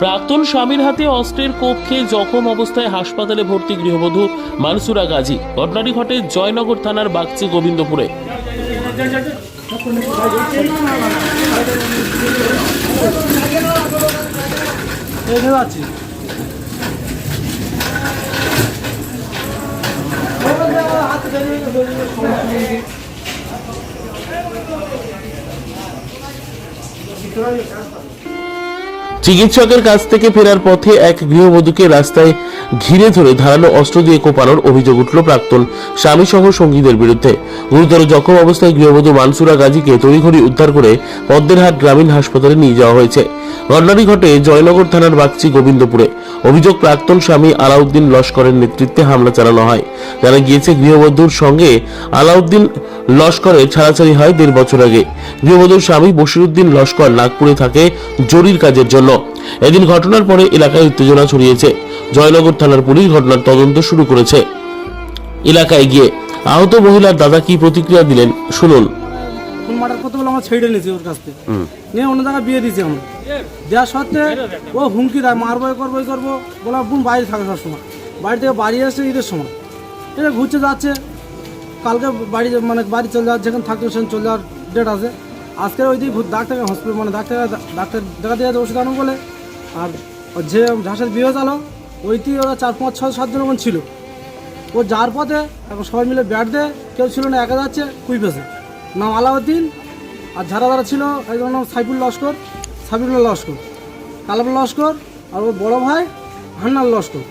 প্রাক্তন স্বামীর হাতে অস্ত্রের কোপ খেয়ে জখম অবস্থায় হাসপাতালে ভর্তি গৃহবধূ মানসুরা গাজী। ঘটনাটি ঘটে জয়নগর থানার বাগচি গোবিন্দপুরে। চিকিৎসকের কাছ থেকে ফেরার পথে এক গৃহবধূকে রাস্তায় ঘিরে ধরে ধারালো অস্ত্র দিয়ে কোপানোর অভিযোগ উঠল প্রাক্তন স্বামী সহ সঙ্গীদের বিরুদ্ধে। গুরুতর জখম অবস্থায় গৃহবধূ মানসুরা গাজীকে তড়িঘড়ি উদ্ধার করে পদ্মেরহাট গ্রামীণ হাসপাতালে নিয়ে যাওয়া হয়েছে। ঘটনাটি ঘটে জয়নগর থানার বাগচি গোবিন্দপুরে। অভিযোগ প্রাক্তন স্বামী আলাউদ্দিন লস্করের নেতৃত্বে হামলা চালানো হয়। জানা গিয়েছে, গৃহবধূর সঙ্গে আলাউদ্দিন লস্করের ছাড়াছাড়ি হয় দেড় বছর আগে। গৃহবধূর স্বামী বশিরুদ্দিন লস্কর নাগপুরে থাকে জরির কাজের জন্য। এদিন ঘটনার পরে এলাকায় উত্তেজনা ছড়িয়েছে। জয়নগর থানার পুলিশ ঘটনার তদন্ত শুরু করেছে। এলাকায় গিয়ে আহত মহিলার দাদা কি প্রতিক্রিয়া দিলেন শুনুন। ফোন বলে আমার ছেড়ে নিয়েছি ওর কাছ থেকে। নিয়ে অন্য জায়গায় বিয়ে দিয়েছি আমরা। দেওয়ার সত্ত্বে ও হুমকি দেয় মারবো করব করব বলে বোন বাইরে থাকে সবসময় বাড়ি থেকে বাড়ি আসছে ঈদের সময়। এটা ঘুরতে যাচ্ছে। কালকে বাড়ি মানে বাড়ি চলে যাচ্ছে যেখানে থাকতে সেখানে চলে যাওয়ার ডেট আছে। আজকে ওই দিকে ডাক্তার হসপিটাল মানে ডাক্তার ডাক্তার দেখা দিয়ে ওষুধ আনো বলে। আর যে ঝাঁসের বিয়ে চালো ওইটি ওরা চার পাঁচ, ছয় সাতজন ওখানে ছিল। ও যার পথে এখন সবাই মিলে ব্যাট দেয়, কেউ ছিল না, একা যাচ্ছে, কুই পেছে নাম আলাউদ্দিন, আর যারা যারা ছিল একজন নাম সাইফুল লস্কর, সাবিরুল্লাহ লস্কর, কালাবুল লস্কর, আর ওর বড় ভাই হান্নাল লস্কর।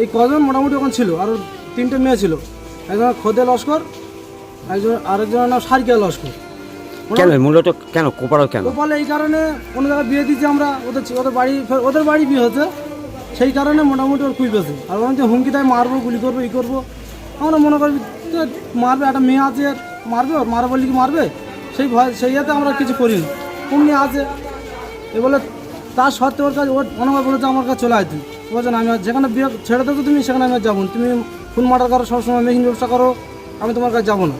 এই কজন মোটামুটি ওখানে ছিল, আর তিনটে মেয়ে ছিল। একজন খোদে লস্কর, একজন আরেকজনের নাম সারিকা লস্কর। কেন মূলত কেন কোপারো কেন? গোপাল এই কারণে কোনো জায়গায় বিয়ে দিচ্ছি আমরা ওদের ওদের বাড়ি ওদের বাড়ি বিয়ে হচ্ছে সেই কারণে মোটামুটি ওর কুই পেছে আর ওখানে যে হুমকি দেয় মারবো গুলি করব ই করব আমরা মনে করি মারবে একটা মেয়ে আছে মারবে ওর মারা বললে কি মারবে সেই ভয় সেই ইয়েতে আমরা কিছু করি না অমনি আছে এ বলে তার সত্ত্বেও ওর কাছে ওর অনেকবার বলেছে আমার কাছে চলে আসতি বলছে না, আমি যেখানে বিয়ে ছেড়ে দেবো তুমি সেখানে আমি যাব তুমি ফোন মার্ডার করো সবসময় মেকিং ব্যবসা করো আমি তোমার কাছে যাব না।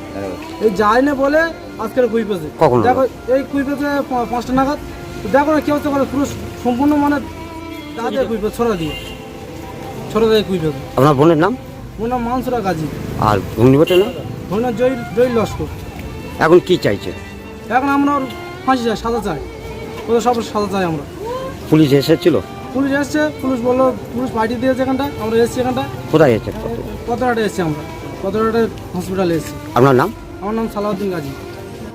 এই যাই না বলে আজকের কুই পেছে কখন দেখো এই কুই পেছে পা- পাঁচটা নাগাদ। দেখো না কি হচ্ছে বলে পুরো সম্পূর্ণ মানে তাদের কুই পেছে ছড়া দিয়ে। ছড়া দিয়ে কুই পেছে আপনার বোনের নাম? ওর নাম মানসুরা গাজী। আর ঘূর্ণিপথের নাম? ওর জয় জয় লস্কর। এখন কি চাইছে? এখন আমরা ওর ফাঁসি চাই সাদা চাই। ওদের সব সাদা চাই আমরা। পুলিশ এসেছিল? পুলিশ এসছে পুলিশ বলল পুলিশ পার্টি দিয়েছে এখানটা আমরা এসছি এখানটা। কোথায় এসেছে? কতরাটে এসছি আমরা। কতরাটে হসপিটালে এসছি। আপনার নাম? আমার নাম সালাউদ্দিন গাজী।